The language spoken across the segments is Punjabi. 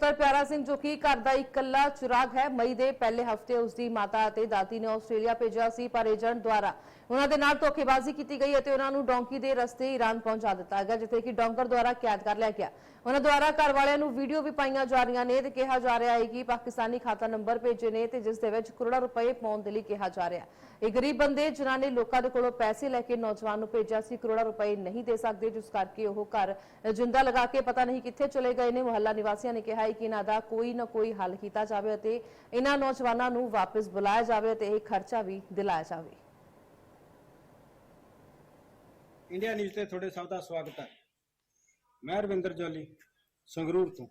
ਪੁੱਤਰ ਪਿਆਰਾ ਸਿੰਘ ਜੋ ਕਿ ਘਰ ਦਾ ਇਕੱਲਾ ਚਿਰਾਗ ਹੈ, ਮਈ ਦੇ ਪਹਿਲੇ ਹਫ਼ਤੇ ਉਸ ਦੀ ਮਾਤਾ ਅਤੇ ਦਾਦੀ ਨੇ ਆਸਟ੍ਰੇਲੀਆ ਭੇਜਿਆ ਸੀ, ਪਰ ਏਜੰਟ ਦੁਆਰਾ ਉਹਨਾਂ ਦੇ ਨਾਲ ਧੋਖੇਬਾਜ਼ੀ ਕੀਤੀ ਗਈ ਅਤੇ ਉਹਨਾਂ ਨੂੰ ਡੌਂਕੀ ਦੇ ਰਸਤੇ ਈਰਾਨ ਪਹੁੰਚਾ ਦਿੱਤਾ ਗਿਆ, ਜਿੱਥੇ ਕਿ ਡੌਂਕਰ ਦੁਆਰਾ ਕੈਦ ਕਰ ਲਿਆ ਗਿਆ। ਉਹਨਾਂ ਦੁਆਰਾ ਘਰ ਵਾਲਿਆਂ ਨੂੰ ਵੀਡੀਓ ਵੀ ਪਾਈਆਂ ਜਾ ਰਹੀਆਂ ਨੇ ਤੇ ਕਿਹਾ ਜਾ ਰਿਹਾ ਹੈ ਕਿ ਪਾਕਿਸਤਾਨੀ ਖਾਤਾ ਨੰਬਰ ਭੇਜੇ ਨੇ ਤੇ ਜਿਸ ਦੇ ਵਿੱਚ ਕਰੋੜਾਂ ਰੁਪਏ ਪਾਉਣ ਦੇ ਲਈ ਕਿਹਾ ਜਾ ਰਿਹਾ ਇਹ ਗਰੀਬ ਬੰਦੇ ਜਿਨ੍ਹਾਂ ਨੇ ਲੋਕਾਂ ਦੇ ਕੋਲੋਂ ਪੈਸੇ ਲੈ ਕੇ ਨੌਜਵਾਨ ਨੂੰ ਭੇਜਿਆ ਸੀ, ਕਰੋੜਾਂ ਰੁਪਏ ਨਹੀਂ ਦੇ ਸਕਦੇ, ਜਿਸ ਕਰਕੇ ਉਹ ਘਰ ਜਿੰਦਾ ਲਗਾ ਕੇ ਪਤਾ ਨਹੀਂ ਕਿੱਥੇ ਚਲੇ ਗਏ ਨੇ। ਮੁਹੱਲਾ ਨਿਵਾਸੀਆਂ ਨੇ ਕਿਹਾ ਹੈ ਕਿ ਇਹਨਾਂ ਦਾ ਕੋਈ ਨਾ ਕੋਈ ਹੱਲ ਕੀਤਾ ਜਾਵੇ ਅਤੇ ਇਹਨਾਂ ਨੌਜਵਾਨਾਂ ਨੂੰ ਵਾਪਸ ਬੁਲਾਇਆ ਜਾਵੇ ਅਤੇ ਇਹ ਖਰਚਾ ਵੀ ਦਿਲਾਇਆ ਜਾਵੇ। ਇੰਡੀਆ ਨਿਊਜ਼ ਤੇ ਤੁਹਾਡੇ ਸਭ ਦਾ ਸਵਾਗਤ ਹੈ। ਮੈਂ ਰਵਿੰਦਰ ਜੋਲੀ, ਸੰਗਰੂਰ ਤੋਂ।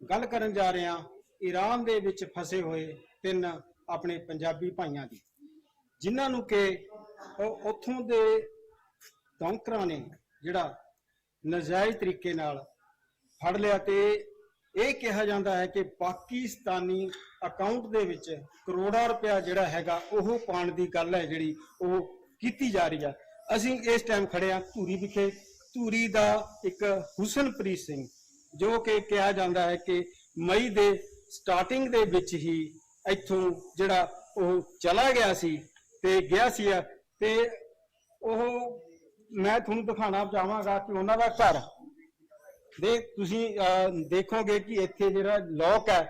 ਗੱਲ ਕਰਨ ਜਾ ਰਹੇ ਹਾਂ, ਈਰਾਨ ਦੇ ਵਿੱਚ ਫਸੇ ਹੋਏ ਤਿੰਨ ਆਪਣੇ ਪੰਜਾਬੀ ਭਾਈਆਂ ਦੀ, ਜਿਨ੍ਹਾਂ ਨੂੰ ਕਿ ਉੱਥੋਂ ਦੇ ਡੌਂਕਰਾਂ ਨੇ ਜਿਹੜਾ ਨਜਾਇਜ਼ ਤਰੀਕੇ ਨਾਲ ਫੜ ਲਿਆ ਤੇ ਇਹ ਕਿਹਾ ਜਾਂਦਾ ਹੈ ਕਿ ਪਾਕਿਸਤਾਨੀ ਅਕਾਊਂਟ ਦੇ ਵਿੱਚ ਕਰੋੜਾਂ ਰੁਪਇਆ ਜਿਹੜਾ ਹੈਗਾ, ਉਹ ਪਾਉਣ ਦੀ ਗੱਲ ਹੈ ਜਿਹੜੀ ਉਹ ਕੀਤੀ ਜਾ ਰਹੀ ਹੈ। ਅਸੀਂ ਇਸ ਟਾਈਮ ਖੜੇ ਹਾਂ ਧੂਰੀ ਵਿਖੇ। ਧੂਰੀ ਦਾ ਇੱਕ ਹੁਸਨਪ੍ਰੀਤ ਸਿੰਘ, ਜੋ ਕਿ ਕਿਹਾ ਜਾਂਦਾ ਹੈ ਕਿ ਮਈ ਦੇ ਸਟਾਰਟਿੰਗ ਦੇ ਵਿੱਚ ਹੀ ਇੱਥੋਂ ਜਿਹੜਾ ਉਹ ਚਲਾ ਗਿਆ ਸੀ ਤੇ ਗਿਆ ਸੀ ਤੇ ਉਹ ਮੈਂ ਤੁਹਾਨੂੰ ਦਿਖਾਣਾ ਚਾਹਾਂਗਾ ਕਿ ਉਹਨਾਂ ਦਾ ਘਰ ਦੇ ਤੁਸੀਂ ਦੇਖੋਗੇ ਕਿ ਇੱਥੇ ਜਿਹੜਾ ਲੋਕ ਹੈ,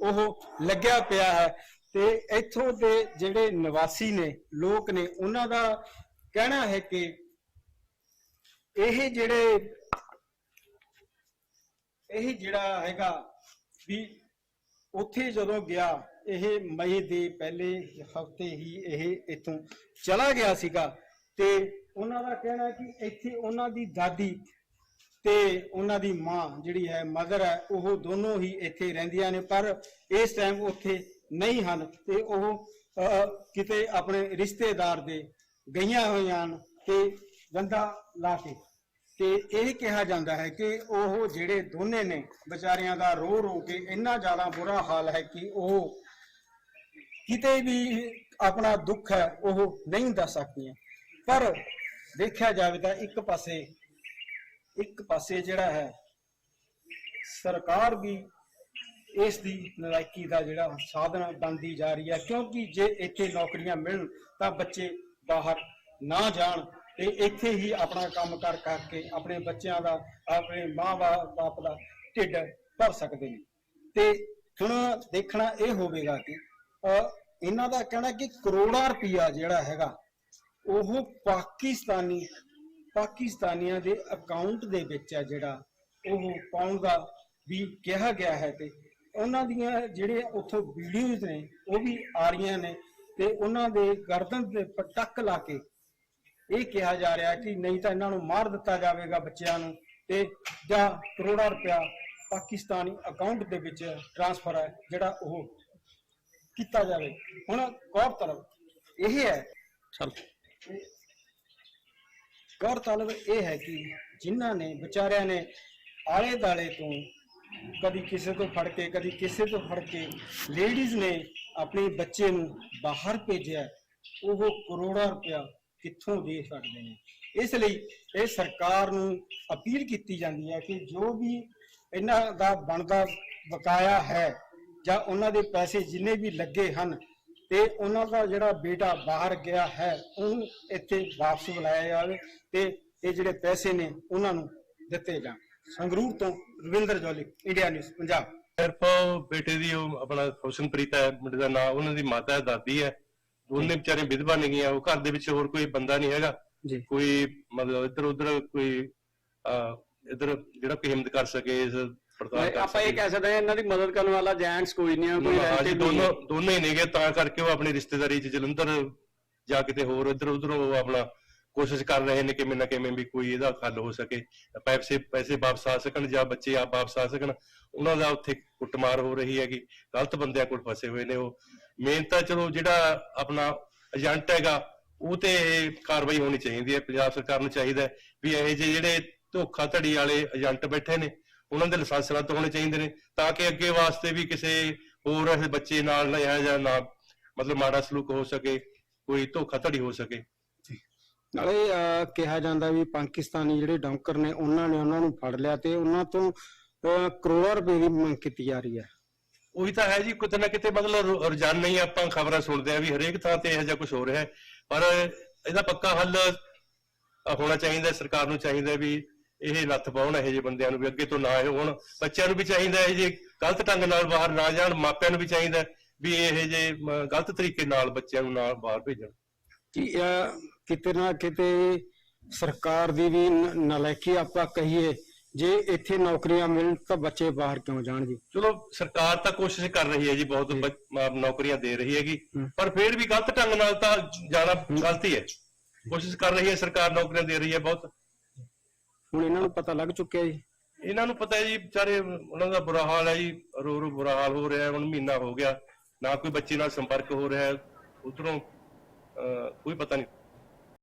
ਉਹ ਲੱਗਿਆ ਪਿਆ ਹੈ ਤੇ ਇੱਥੋਂ ਦੇ ਜਿਹੜੇ ਨਿਵਾਸੀ ਨੇ, ਲੋਕ ਨੇ, ਉਹਨਾਂ ਦਾ ਕਹਿਣਾ ਹੈ ਕਿ ਇਹ ਜਿਹੜੇ, ਇਹ ਜਿਹੜਾ ਹੈਗਾ ਵੀ ਉੱਥੇ ਜਦੋਂ ਗਿਆ, ਇਹ ਮਈ ਦੇ ਪਹਿਲੇ ਹਫ਼ਤੇ ਹੀ ਇਹ ਇੱਥੋਂ ਚਲਾ ਗਿਆ ਸੀਗਾ ਤੇ ਉਹਨਾਂ ਦਾ ਕਹਿਣਾ ਕਿ ਇੱਥੇ ਉਹਨਾਂ ਦੀ ਦਾਦੀ ਤੇ ਉਹਨਾਂ ਦੀ ਮਾਂ ਜਿਹੜੀ ਹੈ ਮਦਰ ਹੈ ਉਹ ਦੋਨੋਂ ਹੀ ਇੱਥੇ ਰਹਿੰਦੀਆਂ ਨੇ ਪਰ ਇਸ ਟਾਈਮ ਉੱਥੇ ਨਹੀਂ ਹਨ ਤੇ ਉਹ ਅਹ, ਕਿਤੇ ਆਪਣੇ ਰਿਸ਼ਤੇਦਾਰ ਦੇ ਗਈਆਂ ਹੋਈਆਂ ਹਨ ਤੇ ਗੰਦਾ ਲਾ ਕੇ। ਤੇ ਇਹ ਕਿਹਾ ਜਾਂਦਾ ਹੈ ਕਿ ਉਹ ਜਿਹੜੇ ਦੋਨੇ ਨੇ ਵਿਚਾਰਿਆਂ ਦਾ ਰੋ ਰੋ ਕੇ ਇੰਨਾ ਜ਼ਿਆਦਾ ਬੁਰਾ ਹਾਲ ਹੈ ਕਿ ਉਹ ਕਿਤੇ ਵੀ ਆਪਣਾ ਦੁੱਖ ਹੈ ਉਹ ਨਹੀਂ ਦੱਸ ਸਕਦੀਆਂ। ਪਰ ਦੇਖਿਆ ਜਾਵੇ ਤਾਂ ਇੱਕ ਪਾਸੇ ਇੱਕ ਪਾਸੇ ਜਿਹੜਾ ਹੈ, ਸਰਕਾਰ ਵੀ ਇਸ ਦੀ ਨਲਾਇਕੀ ਦਾ ਜਿਹੜਾ ਸਾਧਨ ਬਣਦੀ ਜਾ ਰਹੀ ਹੈ। ਕਿਉਂਕਿ ਜੇ ਇੱਥੇ ਨੌਕਰੀਆਂ ਮਿਲਣ, ਤਾਂ ਬੱਚੇ ਬਾਹਰ ਨਾ ਜਾਣ ਤੇ ਇੱਥੇ ਹੀ ਆਪਣਾ ਕੰਮ ਕਰ ਕਰਕੇ ਆਪਣੇ ਬੱਚਿਆਂ ਦਾ, ਆਪਣੇ ਮਾਂ-ਬਾਪ ਦਾ ਢਿੱਡ ਭਰ ਸਕਦੇ ਨੇ। ਤੇ ਹੁਣ ਦੇਖਣਾ ਇਹ ਹੋਵੇਗਾ ਕਿ ਇਹਨਾਂ ਦਾ ਕਹਿਣਾ ਕਿ ਕਰੋੜਾਂ ਰੁਪਇਆ ਜਿਹੜਾ ਹੈਗਾ, ਉਹ ਪਾਕਿਸਤਾਨੀ ਪਾਕਿਸਤਾਨੀਆਂ ਦੇ ਅਕਾਊਂਟ ਦੇ ਵਿੱਚ ਹੈ ਜਿਹੜਾ ਉਹ ਪਾਉਣ ਦਾ ਵੀ ਕਿਹਾ ਗਿਆ ਹੈ ਤੇ ਉਹਨਾਂ ਦੀਆਂ ਜਿਹੜੇ ਉੱਥੋਂ ਵੀਡੀਓਜ਼ ਨੇ ਉਹ ਵੀ ਆ ਰਹੀਆਂ ਨੇ ਤੇ ਉਹਨਾਂ ਦੇ ਗਰਦਨ ਤੇ ਪਟਕ ਲਾ ਕੇ ਇਹ ਕਿਹਾ ਜਾ ਰਿਹਾ ਕਿ ਨਹੀਂ ਤਾਂ ਇਹਨਾਂ ਨੂੰ ਮਾਰ ਦਿੱਤਾ ਜਾਵੇਗਾ ਬੱਚਿਆਂ ਨੂੰ ਤੇ ਜਾਂ ਕਰੋੜਾਂ ਰੁਪਇਆ ਪਾਕਿਸਤਾਨੀ ਅਕਾਊਂਟ ਦੇ ਵਿੱਚ ਟ੍ਰਾਂਸਫਰ ਹੈ ਜਿਹੜਾ ਉਹ ਕੀਤਾ ਜਾਵੇ। ਹੁਣ ਗੌਰਤਲਬ ਇਹ ਹੈ ਚਲ ਗੌਰਤਲਬ ਇਹ ਹੈ ਕਿ ਜਿਨ੍ਹਾਂ ਨੇ ਵਿਚਾਰਿਆਂ ਨੇ ਆਲੇ ਦਾਲੇ ਤੋਂ ਕਦੀ ਕਿਸੇ ਤੋਂ ਫੜ ਕੇ, ਕਦੀ ਕਿਸੇ ਤੋਂ ਫੜ ਕੇ ਲੇਡੀਜ਼ ਨੇ ਆਪਣੇ ਬੱਚੇ ਨੂੰ ਬਾਹਰ ਭੇਜਿਆ, ਉਹ ਕਰੋੜਾਂ ਰੁਪਇਆ ਕਿੱਥੋਂ ਦੇ ਸਕਦੇ ਨੇ? ਇਸ ਲਈ ਇਹ ਸਰਕਾਰ ਨੂੰ ਅਪੀਲ ਕੀਤੀ ਜਾਂਦੀ ਹੈ ਕਿ ਜੋ ਵੀ ਇਹਨਾਂ ਦਾ ਬਣਦਾ ਬਕਾਇਆ ਹੈ ਜਾਂ ਉਹਨਾਂ ਦੇ ਪੈਸੇ ਜਿੰਨੇ ਵੀ ਲੱਗੇ ਹਨ ਤੇ ਉਹਨਾਂ ਦਾ ਜਿਹੜਾ ਬੇਟਾ ਬਾਹਰ ਗਿਆ ਹੈ ਉਹਨੂੰ ਇੱਥੇ ਵਾਪਸ ਬੁਲਾਇਆ ਜਾਵੇ ਤੇ ਇਹ ਜਿਹੜੇ ਪੈਸੇ ਨੇ ਉਹਨਾਂ ਨੂੰ ਦਿੱਤੇ ਜਾਣ। ਸੰਗਰੂਰ ਤੋਂ ਰਵਿੰਦਰ ਜੋਲੀ ਇੰਡੀਆ ਨਿਊਜ਼ ਪੰਜਾਬ। ਸਿਰਫ ਬੇਟੇ ਦੀ ਉਹ ਆਪਣਾ ਹੁਸਨਪ੍ਰੀਤ ਹੈ ਮੁੰਡੇ ਦਾ ਨਾਮ ਉਹਨਾਂ ਦੀ ਮਾਤਾ ਹੈ ਦਾਦੀ ਹੈ। ਦੋਨੇ ਵਿਚਾਰੇ ਵਿਧਵਾ ਨਹੀਂ ਗਈਆਂ ਉਹ ਘਰ ਦੇ ਵਿੱਚ ਹੋਰ ਕੋਈ ਬੰਦਾ ਨਹੀਂ ਹੈਗਾ। ਜੀ। ਕੋਈ ਮਤਲਬ ਇੱਧਰ ਉੱਧਰ ਕੋਈ ਇੱਧਰ ਜਿਹੜਾ ਕੋਈ ਹਿੰਮਤ ਕਰ ਸਕੇ ਇਸ ਕਰ ਆਪਾਂ ਇਹ ਕਹਿ ਸਕਦੇ ਹਾਂ ਇਹਨਾਂ ਦੀ ਮਦਦ ਕਰਨ ਵਾਲਾ ਜੈਂਟਸ ਕੋਈ ਨਹੀਂ ਹੈ ਕੋਈ ਨਹੀਂ ਦੋਨੋਂ। ਦੋਨੇ ਹੀ ਨੇਗੇ ਤਾਂ ਕਰਕੇ ਉਹ ਆਪਣੀ ਰਿਸ਼ਤੇਦਾਰੀ ਚ ਜਲੰਧਰ ਜਾਂ ਕਿਤੇ ਹੋਰ ਇੱਧਰ ਉੱਧਰ ਉਹ ਆਪਣਾ ਕੋਸ਼ਿਸ਼ ਕਰ ਰਹੇ ਨੇ ਕਿਵੇਂ ਨਾ ਕਿਵੇਂ ਵੀ ਕੋਈ ਇਹਦਾ ਹੱਲ ਹੋ ਸਕੇ। ਪੈਸੇ ਪੈਸੇ ਵਾਪਸ ਆ ਸਕਣ ਜਾਂ ਬੱਚੇ ਆਪ ਵਾਪਸ ਆ ਸਕਣ ਉਹਨਾਂ ਦਾ ਉੱਥੇ ਕੁੱਟਮਾਰ ਹੋ ਰਹੀ ਹੈਗੀ। ਗਲਤ ਬੰਦਿਆਂ ਕੋਲ ਫਸੇ ਹੋਏ ਨੇ ਉਹ। ਮੇਨ ਤਾਂ ਚਲੋ ਜਿਹੜਾ ਆਪਣਾ ਏਜੰਟ ਹੈਗਾ ਉਹ ਤੇ ਕਾਰਵਾਈ ਹੋਣੀ ਚਾਹੀਦੀ ਹੈ। ਪੰਜਾਬ ਸਰਕਾਰ ਨੂੰ ਚਾਹੀਦਾ ਵੀ ਇਹ ਜਿਹੇ ਜਿਹੜੇ ਧੋਖਾ ਧੜੀ ਵਾਲੇ ਏਜੰਟ ਬੈਠੇ ਨੇ ਉਹਨਾਂ ਦੇ ਲਾਇਸੈਂਸ ਰੱਦ ਹੋਣੇ ਚਾਹੀਦੇ ਨੇ ਤਾਂ ਕਿ ਅੱਗੇ ਵਾਸਤੇ ਵੀ ਕਿਸੇ ਹੋਰ ਇਹ ਬੱਚੇ ਨਾਲ ਨਾ ਇਹ ਜਾਂ ਨਾ ਮਤਲਬ ਮਾੜਾ ਸਲੂਕ ਹੋ ਸਕੇ ਕੋਈ ਧੋਖਾ ਧੜੀ ਹੋ ਸਕੇ। ਨਾਲੇ ਕਿਹਾ ਜਾਂਦਾ ਵੀ ਪਾਕਿਸਤਾਨੀ ਜਿਹੜੇ ਡੌਂਕਰ ਨੇ ਉਹਨਾਂ ਨੇ ਉਹਨਾਂ ਨੂੰ ਫੜ ਲਿਆ ਤੇ ਉਹਨਾਂ ਤੋਂ ਕਰੋੜਾਂ ਰੁਪਏ ਦੀ ਮੰਗ ਕੀਤੀ ਜਾ ਰਹੀ ਹੈ। ਉਹੀ ਤਾਂ ਹੈ ਜੀ ਕਿਤੇ ਨਾ ਕਿਤੇ ਮਤਲਬ ਰੋਜ਼ਾਨਾ ਹੀ ਆਪਾਂ ਖਬਰਾਂ ਸੁਣਦੇ ਆ ਵੀ ਹਰੇਕ ਥਾਂ ਤੇ ਇਹੋ ਜਿਹਾ ਕੁਝ ਹੋ ਰਿਹਾ ਹੈ। ਪਰ ਇਹਦਾ ਪੱਕਾ ਹੱਲ ਹੋਣਾ ਚਾਹੀਦਾ ਸਰਕਾਰ ਨੂੰ ਚਾਹੀਦਾ ਵੀ ਇਹ ਲੱਥ ਪਾਉਣ ਇਹੋ ਜਿਹੇ ਬੰਦਿਆਂ ਨੂੰ ਵੀ ਅੱਗੇ ਤੋਂ ਨਾ ਇਹ ਹੋਣ। ਬੱਚਿਆਂ ਨੂੰ ਵੀ ਚਾਹੀਦਾ ਇਹ ਜੇ ਗਲਤ ਢੰਗ ਨਾਲ ਬਾਹਰ ਨਾ ਜਾਣ ਮਾਪਿਆਂ ਨੂੰ ਵੀ ਚਾਹੀਦਾ ਵੀ ਇਹ ਜੇ ਮ, ਗਲਤ ਤਰੀਕੇ ਨਾਲ ਬੱਚਿਆਂ ਨੂੰ ਨਾਲ ਬਾਹਰ ਭੇਜਣ। ਕਿ ਕਿਤੇ ਨਾ ਕਿਤੇ ਸਰਕਾਰ ਦੀ ਵੀ ਨਲਾਇਕੀ ਆਪਾਂ ਕਹੀਏ ਜੇ ਇੱਥੇ ਨੌਕਰੀਆਂ ਮਿਲਣ ਤਾਂ ਬੱਚੇ ਬਾਹਰ ਕਿਉਂ ਜਾਣ ਜੀ? ਚਲੋ ਸਰਕਾਰ ਤਾਂ ਕੋਸ਼ਿਸ਼ ਕਰ ਰਹੀ ਹੈ ਜੀ ਬਹੁਤ ਨੌਕਰੀਆਂ ਦੇ ਰਹੀ ਹੈਗੀ। ਹੂੰ। ਪਰ ਫਿਰ ਵੀ ਗਲਤ ਢੰਗ ਨਾਲ ਤਾਂ ਜਾਣਾ ਗਲਤੀ ਹੈ। ਕੋਸ਼ਿਸ਼ ਕਰ ਰਹੀ ਹੈ ਸਰਕਾਰ ਨੌਕਰੀਆਂ ਦੇ ਰਹੀ ਹੈ ਬਹੁਤ। ਹੁਣ ਇਹਨਾਂ ਨੂੰ ਪਤਾ ਲੱਗ ਚੁੱਕਿਆ ਜੀ। ਇਹਨਾਂ ਨੂੰ ਪਤਾ ਹੈ ਜੀ, ਵਿਚਾਰੇ ਉਹਨਾਂ ਦਾ ਬੁਰਾ ਹਾਲ ਹੈ ਜੀ, ਰੋ ਰੋ ਬੁਰਾ ਹਾਲ ਹੋ ਰਿਹਾ ਹੈ, ਹੁਣ ਮਹੀਨਾ ਹੋ ਗਿਆ, ਨਾ ਕੋਈ ਬੱਚੇ ਨਾਲ ਸੰਪਰਕ ਹੋ ਰਿਹਾ ਹੈ, ਉਧਰੋਂ ਕੋਈ ਪਤਾ ਨਹੀਂ।